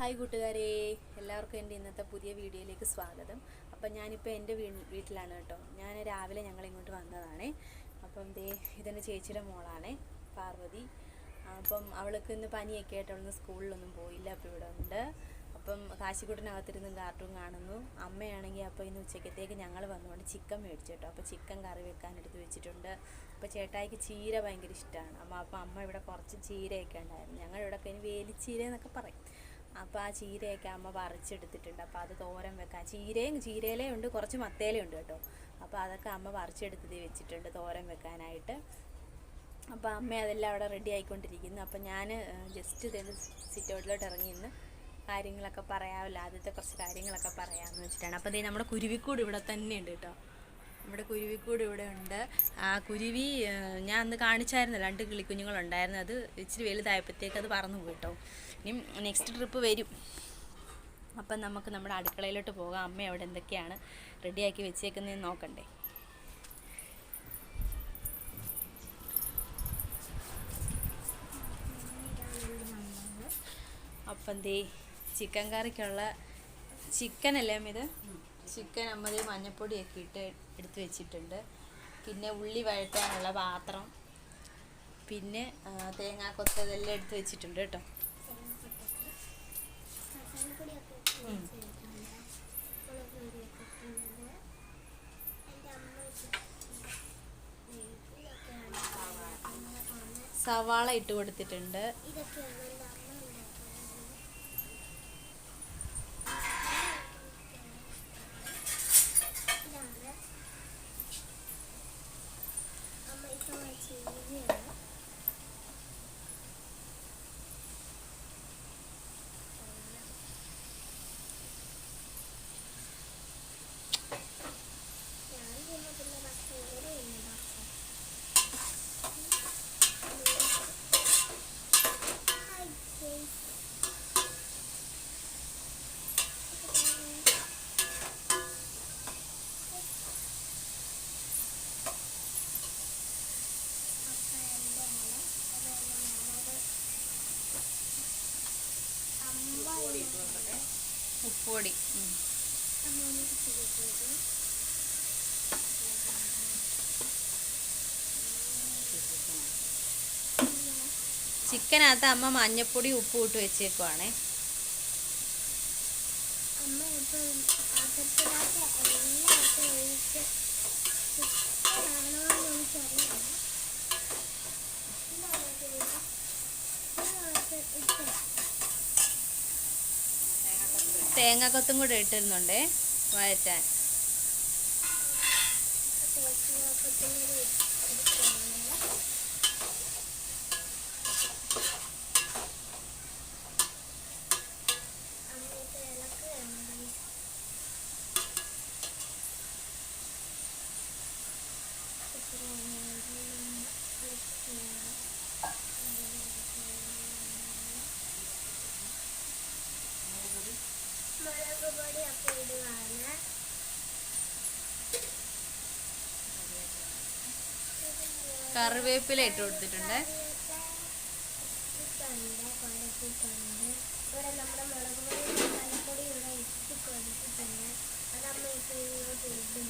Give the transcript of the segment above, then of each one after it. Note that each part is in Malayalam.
ഹായ് കൂട്ടുകാരെ എല്ലാവർക്കും എന്റെ ഇന്നത്തെ പുതിയ വീഡിയോയിലേക്ക് സ്വാഗതം. അപ്പം ഞാനിപ്പോൾ എന്റെ വീ വീട്ടിലാണ് കേട്ടോ. ഞാൻ രാവിലെ ഞങ്ങൾ ഇങ്ങോട്ട് വന്നതാണ്. അപ്പം ദേ ഇതെന്റെ ചേച്ചിയുടെ മോളാണ് പാർവതി. അപ്പം അവൾക്ക് ഇന്ന് പനിയൊക്കെ ആയിട്ട് അവളൊന്ന് സ്കൂളിലൊന്നും പോയില്ല അപ്പോൾ ഇവിടെ ഉണ്ട്. അപ്പം കാശിക്കൂട്ടിനകത്തിരുന്ന് കാർട്ടൂൺ കാണുന്നു. അമ്മയാണെങ്കിൽ അപ്പോൾ ഇന്ന് ഉച്ചക്കത്തേക്ക് ഞങ്ങൾ വന്നുകൊണ്ട് ചിക്കൻ മേടിച്ചു കേട്ടോ. അപ്പോൾ ചിക്കൻ കറി വെക്കാൻ എടുത്ത് വെച്ചിട്ടുണ്ട്. അപ്പോൾ ചേട്ടായിക്ക് ചീര ഭയങ്കര ഇഷ്ടമാണ്. അമ്മ അപ്പോൾ അമ്മ ഇവിടെ കുറച്ച് ചീരയൊക്കെ ഉണ്ടായിരുന്നു. ഞങ്ങൾ കഴിഞ്ഞ് വേലിച്ചീര എന്നൊക്കെ പറയും. അപ്പോൾ ആ ചീരയൊക്കെ അമ്മ പറിച്ചെടുത്തിട്ടുണ്ട്. അപ്പോൾ അത് തോരൻ വെക്കാൻ. ചീരയും ചീരയിലയും ഉണ്ട് കുറച്ച് മത്തേലേ ഉണ്ട് കേട്ടോ. അപ്പോൾ അതൊക്കെ അമ്മ പറിച്ചെടുത്തത് വെച്ചിട്ടുണ്ട് തോരൻ വെക്കാനായിട്ട്. അപ്പോൾ അമ്മ അതെല്ലാം അവിടെ റെഡി ആയിക്കൊണ്ടിരിക്കുന്നു. അപ്പോൾ ഞാൻ ജസ്റ്റ് ഇതേന്ന് സിറ്റൗട്ടിലോട്ട് ഇറങ്ങി നിന്ന് കാര്യങ്ങളൊക്കെ പറയാമല്ലോ. ആദ്യത്തെ കുറച്ച് കാര്യങ്ങളൊക്കെ പറയാമെന്ന് വെച്ചിട്ടാണ്. അപ്പോൾ ഇതേ നമ്മുടെ കുരുവിക്കൂട് ഇവിടെ തന്നെ ഉണ്ട് കേട്ടോ. നമ്മുടെ കുരുവിക്കൂട് ഇവിടെ ഉണ്ട്. ആ കുരുവി ഞാൻ അന്ന് കാണിച്ചായിരുന്നു രണ്ട് കിളിക്കുഞ്ഞുങ്ങളുണ്ടായിരുന്നു. അത് ഇച്ചിരി വലുതായപ്പോഴത്തേക്ക് അത് പറന്നു പോയി കേട്ടോ. ഇനി നെക്സ്റ്റ് ട്രിപ്പ് വരും. അപ്പം നമുക്ക് നമ്മുടെ അടുക്കളയിലോട്ട് പോകാം. അമ്മ അവിടെ എന്തൊക്കെയാണ് റെഡിയാക്കി വെച്ചേക്കുന്നതെന്ന് നോക്കണ്ടേ. അപ്പം ദേ ചിക്കൻ കറിക്കുള്ള ചിക്കൻ അല്ലേ അമ്മ ഇത്? ചിക്കൻ അമ്മ ദേ മഞ്ഞപ്പൊടിയൊക്കെ ഇട്ട് എടുത്ത് വെച്ചിട്ടുണ്ട്. പിന്നെ ഉള്ളി വഴറ്റാനുള്ള പാത്രം. പിന്നെ തേങ്ങാക്കൊത്തതെല്ലാം എടുത്ത് വെച്ചിട്ടുണ്ട് കേട്ടോ. സവാള ഇട്ട് കൊടുത്തിട്ടുണ്ട്. ചിക്കനകത്ത് അമ്മ മഞ്ഞപ്പൊടി ഉപ്പ് ഇട്ട് വെച്ചേക്കുവാണേ. തേങ്ങാക്കൊത്തും കൂടെ ഇട്ടിരുന്നുണ്ടേ വഴറ്റാൻ തേക്കിനകത്തും കൂടി എടുക്കുന്നുണ്ട്. അമ്മ ഇത് ഇളക്കുകയാണ്. മുളക് പൊടി അപ്പോൾ ഇടുവാണ്. കറിവേപ്പില ഇട്ട് കൊടുത്തിട്ടുണ്ട് ഇട്ടിട്ടുണ്ട് കുഴച്ചിട്ടുണ്ട് ഇവിടെ നമ്മുടെ മുളക് പൊടി മഞ്ഞപ്പൊടി ഇവിടെ ഇട്ട് കൊടുത്തിട്ടുണ്ട് അത് അമ്മ ഇപ്പോൾ ഇങ്ങോട്ട് ഇടും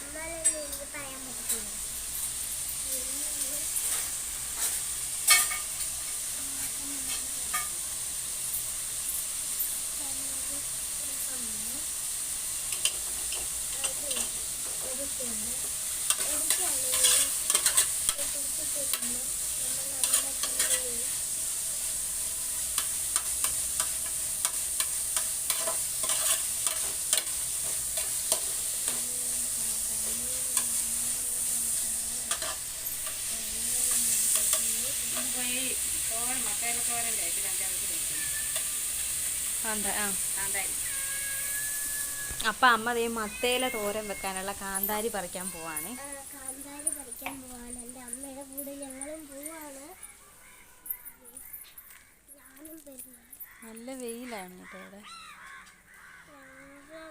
എന്നാലേ എനിക്ക് പറയാൻ പറ്റത്തുള്ളൂ കാന്ത ആ. അപ്പം അമ്മ ദേ മത്തേല തോരൻ വെക്കാനുള്ള കാന്താരി പറിക്കാൻ പോവാണ്. കാന്താരി പറിക്കാൻ പോവാണ്. എന്റെ അമ്മയുടെ കൂടെ ഞങ്ങളും പോവാണ്. നല്ല വെയിലാണ് കേട്ടോ ഇവിടെ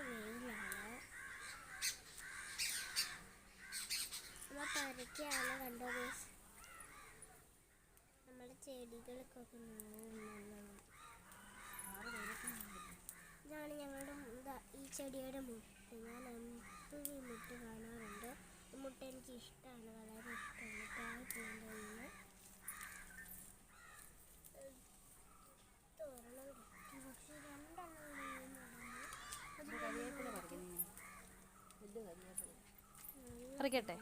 വെയിലാണ്. പറിക്കാണ് കണ്ടോ ചെടികൾക്കൊക്കെ ഇതാണ് ഞങ്ങളുടെ ഇതാ ഈ ചെടിയുടെ മുട്ട. ഞാൻ എപ്പോഴും ഈ മുട്ട കാണാറുണ്ട്. ഈ മുട്ട എനിക്ക് ഇഷ്ടമാണ് വളരെ ഇഷ്ടമാണ് താഴ്പോലെന്ന് ഒരെണ്ണം കിട്ടി. പക്ഷേ രണ്ടെണ്ണം പറിക്കട്ടെ?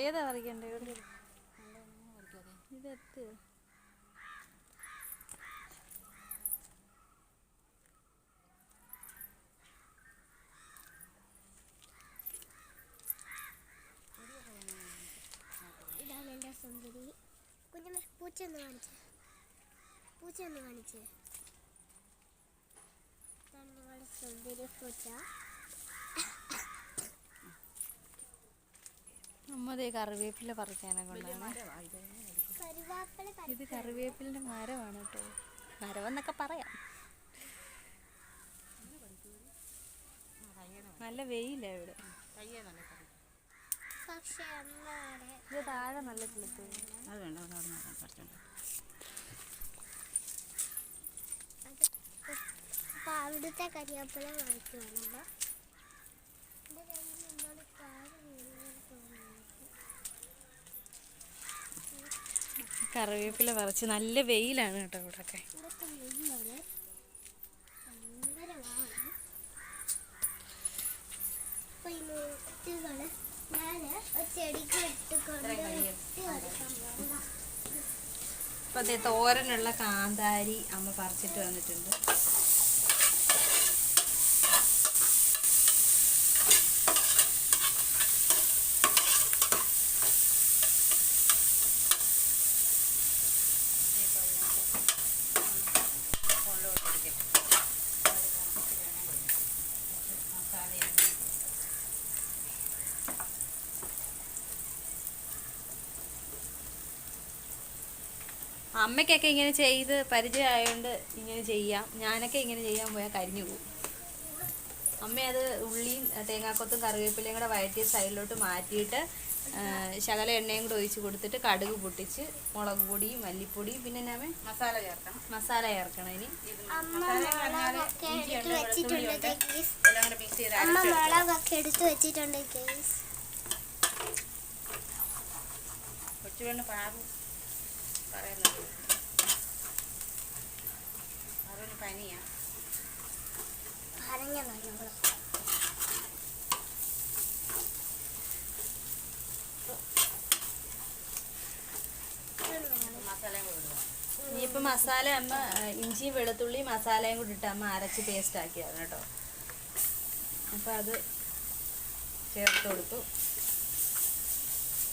ഏതാ പറിക്കണ്ടേ ഇതെത്ത് ഇതാണ് എന്റെ സുന്ദരി കുഞ്ഞമ്മ പൂച്ച ഒന്ന് കാണിച്ചേ. പൂച്ച ഒന്ന് കാണിച്ചേ. ഇതാണ് ഞങ്ങളുടെ സുന്ദരി പൂച്ച. അമ്മ കറിവേപ്പില പറിക്കാനൊക്കെ കൊണ്ടാണ്. ഇത്. കറിവേപ്പിലിന്റെ മരമാണ് കേട്ടോ. മരമെന്നൊക്കെ പറയാം. നല്ല വെയിലാണ് ഇവിടെ. ഇത് താഴെ നല്ല കിളുത്ത് അത് വേണ്ട അവിടെ അവിടെ അവിടുത്തെ കറിവേപ്പില പറിച്ച് നല്ല വെയിലാണ് കേട്ടോ ഇവിടെയൊക്കെ ഇവിടുത്തെ ഇപ്പൊ ദേ തോരനുള്ള കാന്താരി അമ്മ പറിച്ചിട്ട് വന്നിട്ടുണ്ട്. അമ്മയ്ക്കൊക്കെ ഇങ്ങനെ ചെയ്ത് പരിചയമായതുകൊണ്ട് ഇങ്ങനെ ചെയ്യാം. ഞാനൊക്കെ ഇങ്ങനെ ചെയ്യാൻ പോയാൽ കരിഞ്ഞു പോകും അമ്മ അത് ഉള്ളിയും തേങ്ങാക്കൊത്തും കറിവേപ്പിലയും കൂടെ വയറ്റിയ സൈഡിലോട്ട് മാറ്റിയിട്ട് ശകല എണ്ണയും കൂടെ ഒഴിച്ച് കൊടുത്തിട്ട് കടുക് പൊട്ടിച്ച് മുളക് പൊടിയും മല്ലിപ്പൊടിയും പിന്നെ എന്നാമേ മസാല ചേർക്കണം. മസാല ചേർക്കണം ഇനി. എടുത്ത് വെച്ചിട്ടുണ്ട് കൂടെ മിക്സ് ചെയ്ത് അമ്മ അരച്ചെടുക്കണം മുളകൊക്കെ എടുത്ത് വെച്ചിട്ടുണ്ട് ഗീസ് കൊച്ചുപെണ്ണ് പാറു പറയുന്നത് പാറുവിന് പനിയാ. പറഞ്ഞതാണ് ഇപ്പൊ മസാല അമ്മ ഏ, ഇഞ്ചിയും വെളുത്തുള്ളിയും മസാലയും കൂടി ഇട്ട് അമ്മ അരച്ച് പേസ്റ്റ് ആക്കിയാണ് കേട്ടോ. അപ്പൊ അത് ചേർത്ത് കൊടുത്തു.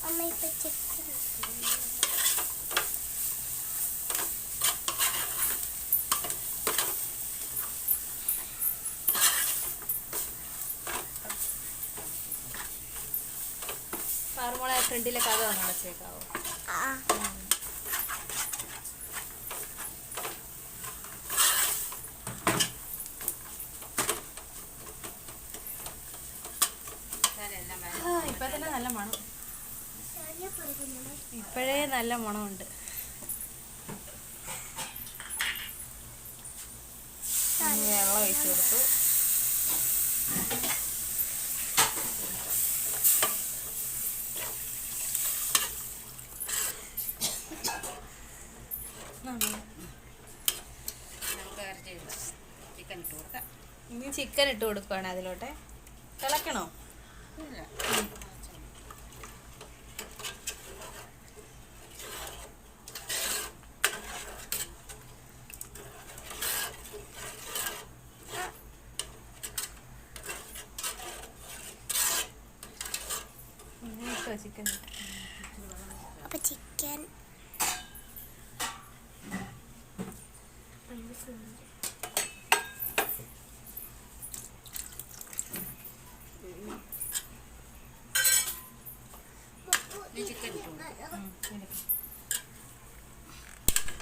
അമ്മ ഇപ്പൊ ചിക്കൻ പാറുമോളെ ഫ്രണ്ടിലെ കഥ ഒന്ന് അടച്ചേക്കാവോ ഇപ്പം തന്നെ നല്ല മണം. ഇപ്പോഴേ നല്ല മണമുണ്ട്. വെള്ളം ഒഴിച്ചു കൊടുത്തു നന്നായി. നമുക്ക് അരച്ച് ഇടാം ചിക്കൻ ഇട്ട് കൊടുക്കാം ഇനി ചിക്കൻ ഇട്ട് കൊടുക്കുവാണ് അതിലോട്ടെ. തിളക്കണോ? ചിക്കൻ അപ്പൊ ചിക്കൻ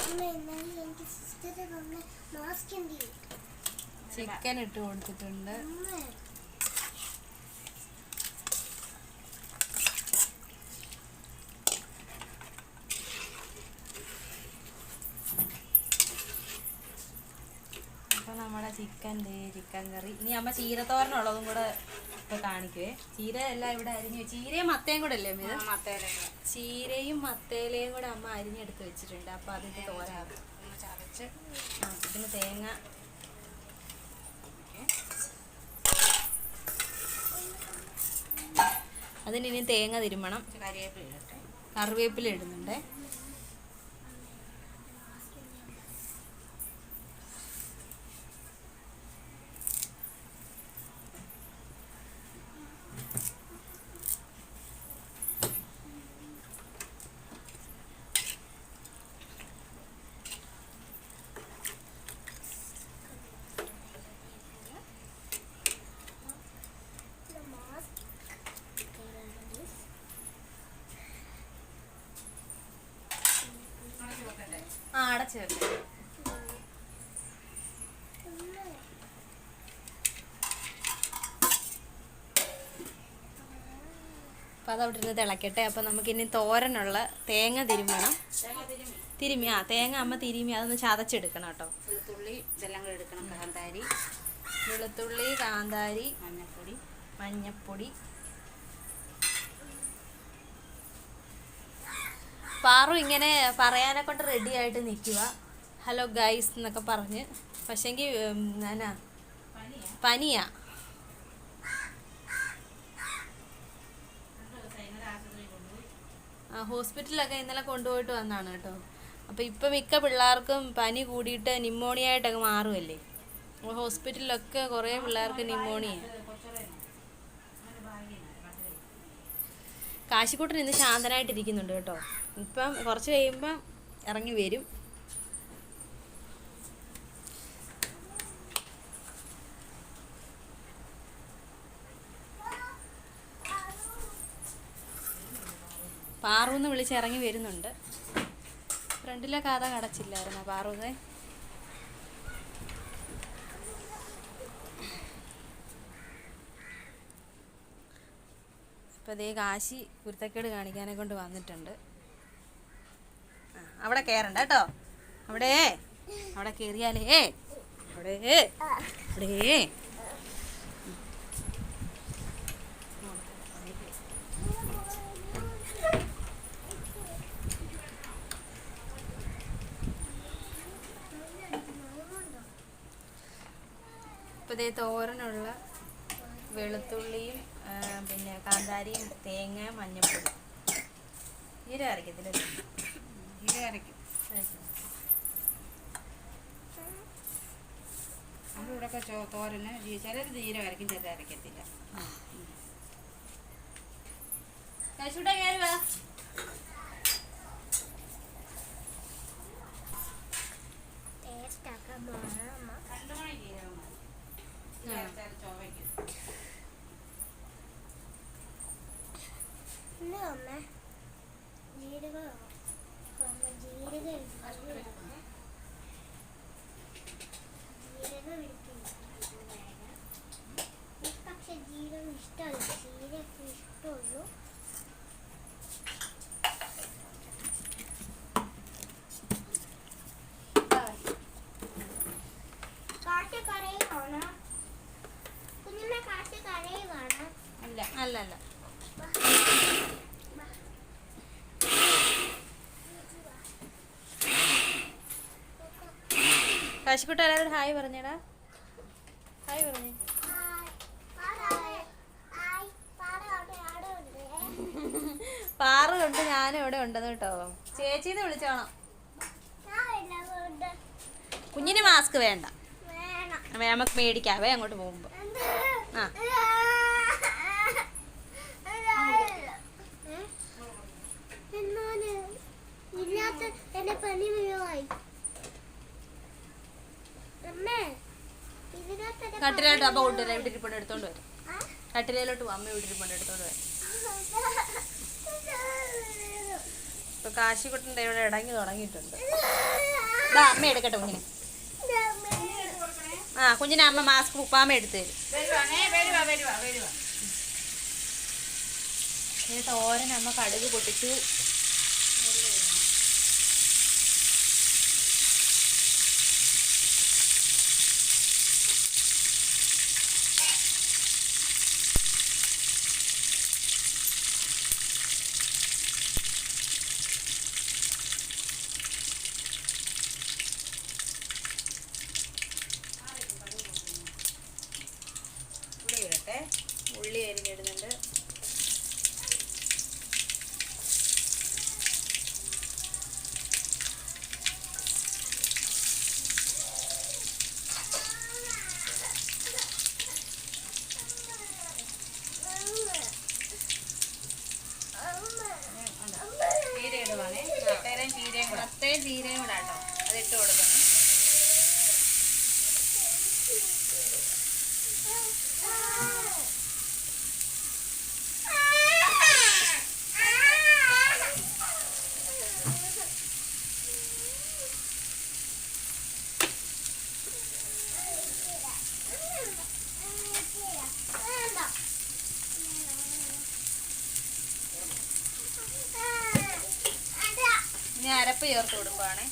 അമ്മ എന്നാലും എനിക്ക് സിസ്റ്റർ തന്ന മാസ്ക് എന്ത് ചെയ്യും ചിക്കൻ ഇട്ട് കൊടുത്തിട്ടുണ്ട്. അപ്പോൾ നമ്മുടെ ചിക്കൻ ചിക്കൻ കറി ഇനി അമ്മ ചീരത്തോരനുള്ളതും കൂടെ ഇപ്പൊ കാണിക്കുവേ. ചീര എല്ലാം ഇവിടെ അരിഞ്ഞു ചീരയും മത്തയും കൂടെ അല്ലേ ചീരയും മത്തയിലയും കൂടെ അമ്മ അരിഞ്ഞെടുത്ത് വെച്ചിട്ടുണ്ട്. അപ്പോൾ അതിന്റെ തോരാകും ആ ഇതിന് തേങ്ങ. അതിന് ഇനി തേങ്ങ തിരുമണം. കുറച്ച് കറിവേപ്പില ഇടുന്നുണ്ട്. വെക്കണ്ടേ ചേർത്ത്. അപ്പൊ അപ്പോൾ അത് അവിടെ ഇരുന്ന് തിളക്കട്ടെ. അപ്പോൾ നമുക്കിനി തോരനുള്ള തേങ്ങ തിരുമണം. തിരുമി. ആ തേങ്ങ അമ്മ തിരുമി. അതൊന്ന് ചതച്ചെടുക്കണം കേട്ടോ. വെളുത്തുള്ളി ഇതെല്ലാം കൂടെ എടുക്കണം. കാന്താരി വെളുത്തുള്ളി കാന്താരി മഞ്ഞപ്പൊടി. മഞ്ഞപ്പൊടി പാറു ഇങ്ങനെ പറയാനെ കൊണ്ട് റെഡി ആയിട്ട് നിൽക്കുക ഹലോ ഗൈസ് എന്നൊക്കെ പറഞ്ഞ്. പക്ഷേങ്കിൽ എന്നാ പനിയാ. ആ ഹോസ്പിറ്റലൊക്കെ ഇന്നലെ കൊണ്ടുപോയിട്ട് വന്നാണ് കേട്ടോ. അപ്പോൾ ഇപ്പം മിക്ക പിള്ളേർക്കും പനി കൂടിയിട്ട് ന്യൂമോണിയ ആയിട്ടൊക്കെ മാറുമല്ലേ ഹോസ്പിറ്റലിലൊക്കെ കുറേ പിള്ളേർക്ക് ന്യൂമോണിയ കാശിക്കൂട്ടൻ ഇന്ന് ശാന്തനായിട്ടിരിക്കുന്നുണ്ട് കേട്ടോ. ഇപ്പം കുറച്ച് കഴിയുമ്പം ഇറങ്ങി വരും. പാറുന്ന് വിളിച്ച് ഇറങ്ങി വരുന്നുണ്ട്. ഫ്രണ്ടിലെ കഥ കടച്ചില്ലായിരുന്നു പാറൂന്ന് ഇപ്പം ദേ കാശി കുരുത്തക്കേട് കാണിക്കാനെ കൊണ്ട് വന്നിട്ടുണ്ട്. അവിടെ കേറണ്ട കേട്ടോ. അവിടെ അവിടെ കയറിയാലേ അവിടെ അവിടെ. ഇപ്പം തോരനുള്ള വെളുത്തുള്ളിയും പിന്നെ കാന്താരിയും തേങ്ങ മഞ്ഞപ്പൊടി ജീര അരക്കത്തില്ല. ഇത് അരയ്ക്കും. ചോ തോരന് ചിലർ ജീരം അരയ്ക്കും ചിലർ അരയ്ക്കത്തില്ല. കഴിച്ചുകൂട്ടാ കയറി വാ ടേസ്റ്റ് ആക്കാൻ പോകണം അമ്മ രണ്ട് മണി ജീരകം മതി ഇത് ആ. അരച്ചാൽ ചൊവയ്ക്കും ഇന്ന് അമ്മ ജീരകം അമ്മ ജീരകം ഇട്ട് ജീരകം ഇട്ട് പക്ഷെ ജീരകം ഇഷ്ടമല്ല ജീരകം ഇഷ്ടമുള്ളൂ കാറ്റ് കരയുവാണ് കുഞ്ഞമ്മ കാറ്റ് കരയുവാണ് അല്ല അല്ല അല്ല കാശിക്കുട്ട എല്ലാവരും ഹായ് പറഞ്ഞേടാ. ഹായ് പറഞ്ഞേ. പാറ കൊണ്ട് ഞാനും ഇവിടെ ഉണ്ടെന്ന് കേട്ടോ. ചേച്ചീന്ന് വിളിച്ചോണം. കുഞ്ഞിന് മാസ്ക് വേണ്ട. നമുക്ക് മേടിക്കാവേ അങ്ങോട്ട് പോകുമ്പോ. ആ. ഇല്ലാത്ത എന്റെ പനി വീഴുമായി അമ്മേ പനി കൂട്ടില്ല വീഴുവായി. എടുത്തോണ്ട് വരും. കട്ടിലയിലോട്ട് അമ്മ അമ്മ വീട്ടിൽ എടുത്തോണ്ട് വരും. ഇപ്പൊ കാശിക്കുട്ടന്റെ ഇവിടെ ഇടങ്ങി തുടങ്ങിയിട്ടുണ്ട്. ഇതാ അമ്മ എടുക്കട്ടെ കുഞ്ഞിനെ. ആ കുഞ്ഞിനെ അമ്മ മാസ്ക് ഉപ്പാമ്മ എടുത്തു തരും. തോരൻ അമ്മ കടുക് പൊട്ടിച്ചു ഉള്ളി ഇടട്ടെ ഉള്ളി അരിഞ്ഞിടുന്നുണ്ട് ചീര ഇടുവാണേ തേരയും ചീരയും കൂടെ മത്തയും ചീരയും കൂടെ കേട്ടോ അതിട്ട് കൊടുക്കണം ഇനി അരപ്പ് ചേർത്ത് കൊടുക്കുവാണേ.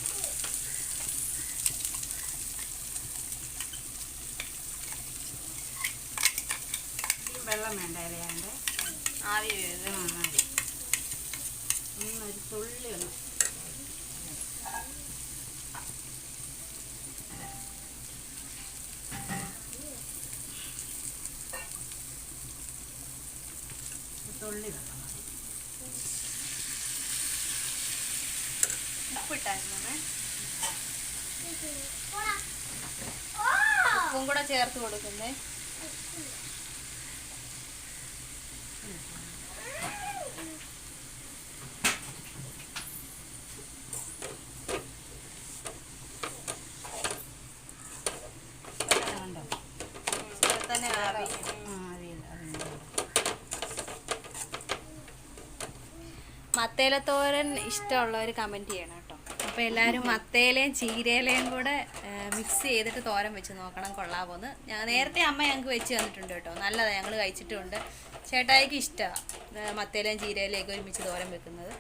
ഈ വെള്ളം വേണ്ട ഇലയാണ്ട്. ആവി മതി ഒന്നൊരു തുള്ളി ഒന്ന്. തുള്ളി വെള്ളം മതി. ഉപ്പിട്ടായിരുന്നേ ഉപ്പും കൂടെ ചേർത്ത് കൊടുക്കുന്നേ വെള്ളം കണ്ടോ ഇവിടെ തന്നെ ആവി ആ അറിയില്ല അറിയില്ല മത്തേലത്തോരൻ ഇഷ്ടമുള്ളവർ കമന്റ് ചെയ്യണം കേട്ടോ. അപ്പോൾ എല്ലാവരും മത്തേലയും ചീരയിലയും കൂടെ മിക്സ് ചെയ്തിട്ട് തോരൻ വെച്ച് നോക്കണം കൊള്ളാമോന്ന് ഞാൻ നേരത്തെ അമ്മ ഞങ്ങൾക്ക് വെച്ച് തന്നിട്ടുണ്ട് കേട്ടോ. നല്ലതാണ് ഞങ്ങൾ കഴിച്ചിട്ടുണ്ട്. ചേട്ടായിക്ക് ഇഷ്ടമാണ് മത്തേലയും ചീരയിലേക്ക് ഒരുമിച്ച് തോരൻ വെക്കുന്നത്.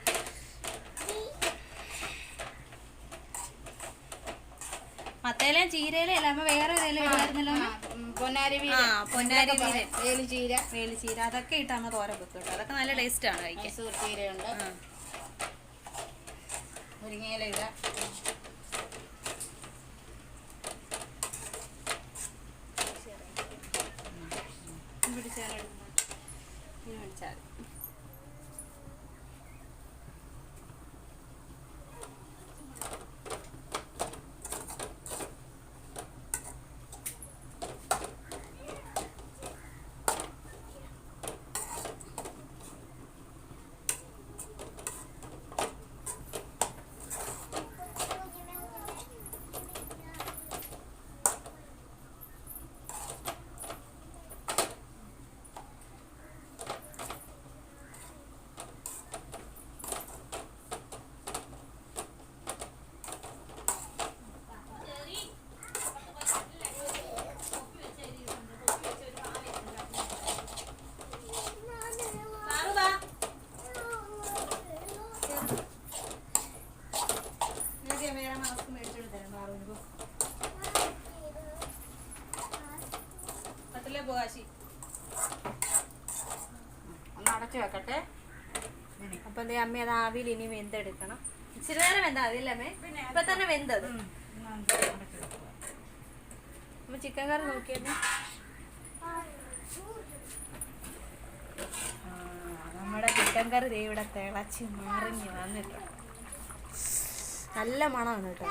മത്തേലയും ചീരയിലും അല്ല അമ്മ വേറെ ഏതെങ്കിലും പൊന്നാരി ചീര. വേലിച്ചീര അതൊക്കെ ഇട്ട് അമ്മ തോരൻ വെക്കും കേട്ടോ. അതൊക്കെ നല്ല ടേസ്റ്റാണ് കഴിക്കാൻ. ചീരയുണ്ട്. മുരിങ്ങയില ഇടാം ഇനി പിടിച്ചാൽ വെക്കട്ടെ. അപ്പൊ എന്തേ അമ്മ അത് ആവിയിൽ ഇനി വെന്തെടുക്കണം. ഇച്ചിരി നേരം വെന്താ അതില്ലേ അമ്മേ? ഇപ്പൊ തന്നെ വെന്തത്. അപ്പൊ ചിക്കൻ കറി നോക്കിയമ്മേ ആ, നമ്മുടെ ചിക്കൻ കറി ദേ ഇവിടെ തിളച്ച് മറിഞ്ഞ് വന്നിട്ട് നല്ല മണമാണ് കേട്ടോ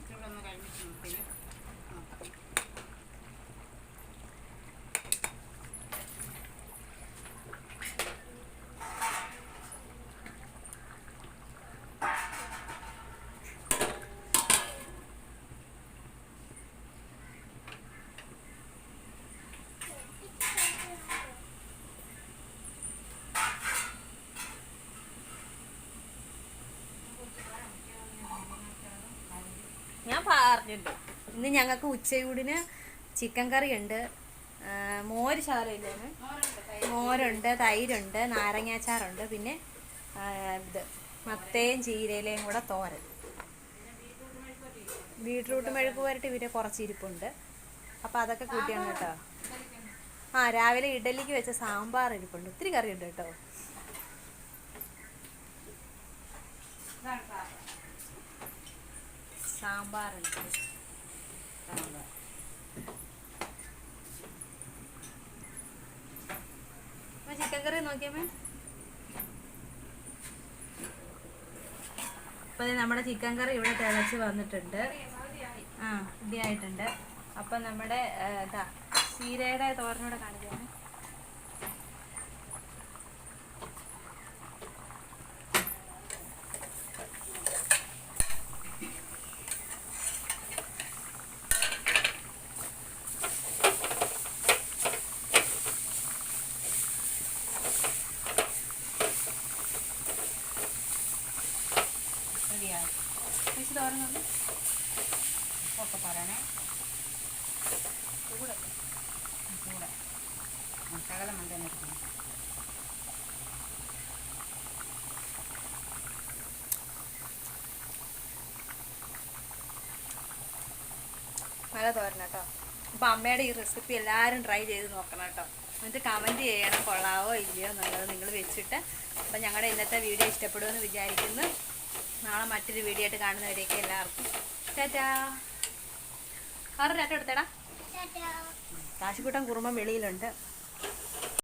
ഇച്ചിരി ഒന്ന് കഴിഞ്ഞിട്ട് നമുക്ക് നോക്കാം അറിഞ്ഞിട്ടുണ്ട്. ഇന്ന് ഞങ്ങൾക്ക് ഉച്ചയൂടിന് ചിക്കൻ കറി ഉണ്ട് മോര് ശകലം ഇല്ലേ? അമ്മേ? മോരുണ്ട് തൈരുണ്ട് നാരങ്ങാച്ചാറുണ്ട് പിന്നെ ഇത് മത്തയും ചീരയിലയും കൂടെ തോരൻ. ബീട്രൂട്ട് മെഴുക്ക് പുരട്ടി ഇവരെ കുറച്ച് ഇരിപ്പുണ്ട്. അപ്പം അതൊക്കെ കൂട്ടിയാണ് കേട്ടോ. ആ രാവിലെ ഇഡലിക്ക് വെച്ച സാമ്പാർ ഇരിപ്പുണ്ട്. ഒത്തിരി കറി ഉണ്ട് കേട്ടോ. സാമ്പാറുണ്ട്. അപ്പൊ ചിക്കൻ കറി നോക്കിയമ്മേ അപ്പൊ ദേ നമ്മുടെ ചിക്കൻ കറി ഇവിടെ തിളച്ച് വന്നിട്ടുണ്ട്. ആ ആയിട്ടുണ്ട്. അപ്പൊ നമ്മുടെ ഇതാ ചീരയുടെ തോരനോടെ കാണിക്കാമേ. നോക്കി ഒക്കെ പറയണേ കൂടെ കൂടെ ശകലം മണ്ട നിർത്തണം നല്ല തോരണം കേട്ടോ അപ്പം അമ്മയുടെ ഈ റെസിപ്പി എല്ലാവരും ട്രൈ ചെയ്ത് നോക്കണം കേട്ടോ. എന്നിട്ട് കമന്റ് ചെയ്യണം കൊള്ളാവോ ഇല്ലയോ എന്നുള്ളത് നിങ്ങൾ വെച്ചിട്ട്. അപ്പം ഞങ്ങളുടെ ഇന്നത്തെ വീഡിയോ ഇഷ്ടപ്പെടുമെന്ന് വിചാരിക്കുന്നു. നാളെ മറ്റൊരു വീഡിയോ ആയിട്ട് കാണുന്നവരെയൊക്കെ എല്ലാവർക്കും. ടാറ്റാ. ആറ് ടാറ്റ എടുത്തേടാ? കാശിക്കൂട്ടം കുറുമ്പം വെളിയിലുണ്ട്.